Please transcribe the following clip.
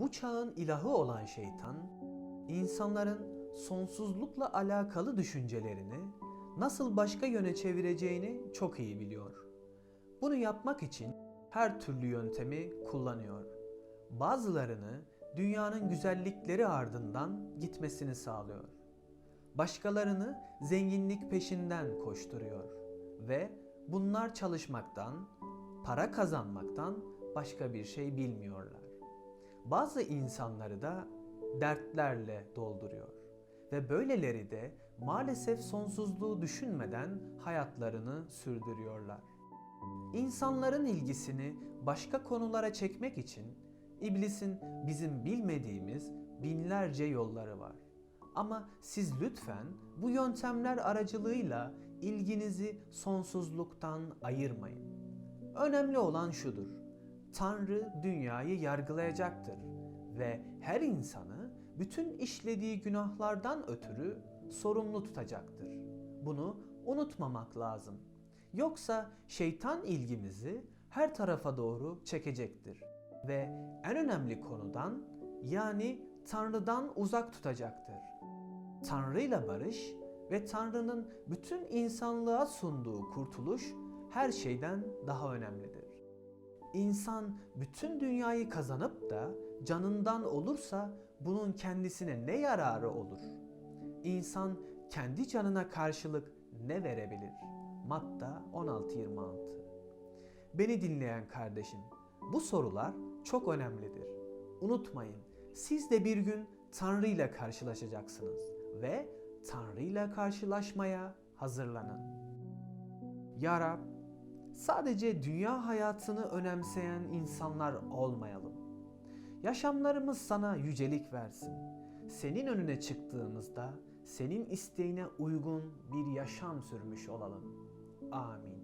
Bu çağın ilahı olan şeytan, insanların sonsuzlukla alakalı düşüncelerini nasıl başka yöne çevireceğini çok iyi biliyor. Bunu yapmak için her türlü yöntemi kullanıyor. Bazılarını dünyanın güzellikleri ardından gitmesini sağlıyor. Başkalarını zenginlik peşinden koşturuyor ve bunlar çalışmaktan, para kazanmaktan başka bir şey bilmiyorlar. Bazı insanları da dertlerle dolduruyor ve böyleleri de maalesef sonsuzluğu düşünmeden hayatlarını sürdürüyorlar. İnsanların ilgisini başka konulara çekmek için iblisin bizim bilmediğimiz binlerce yolları var. Ama siz lütfen bu yöntemler aracılığıyla ilginizi sonsuzluktan ayırmayın. Önemli olan şudur. Tanrı dünyayı yargılayacaktır ve her insanı bütün işlediği günahlardan ötürü sorumlu tutacaktır. Bunu unutmamak lazım. Yoksa şeytan ilgimizi her tarafa doğru çekecektir ve en önemli konudan yani Tanrı'dan uzak tutacaktır. Tanrı'yla barış ve Tanrı'nın bütün insanlığa sunduğu kurtuluş her şeyden daha önemlidir. İnsan bütün dünyayı kazanıp da canından olursa bunun kendisine ne yararı olur? İnsan kendi canına karşılık ne verebilir? Matta 16:26. Beni dinleyen kardeşim, bu sorular çok önemlidir. Unutmayın, siz de bir gün Tanrı ile karşılaşacaksınız ve Tanrı ile karşılaşmaya hazırlanın. Ya Rab, sadece dünya hayatını önemseyen insanlar olmayalım. Yaşamlarımız sana yücelik versin. Senin önüne çıktığımızda senin isteğine uygun bir yaşam sürmüş olalım. Amin.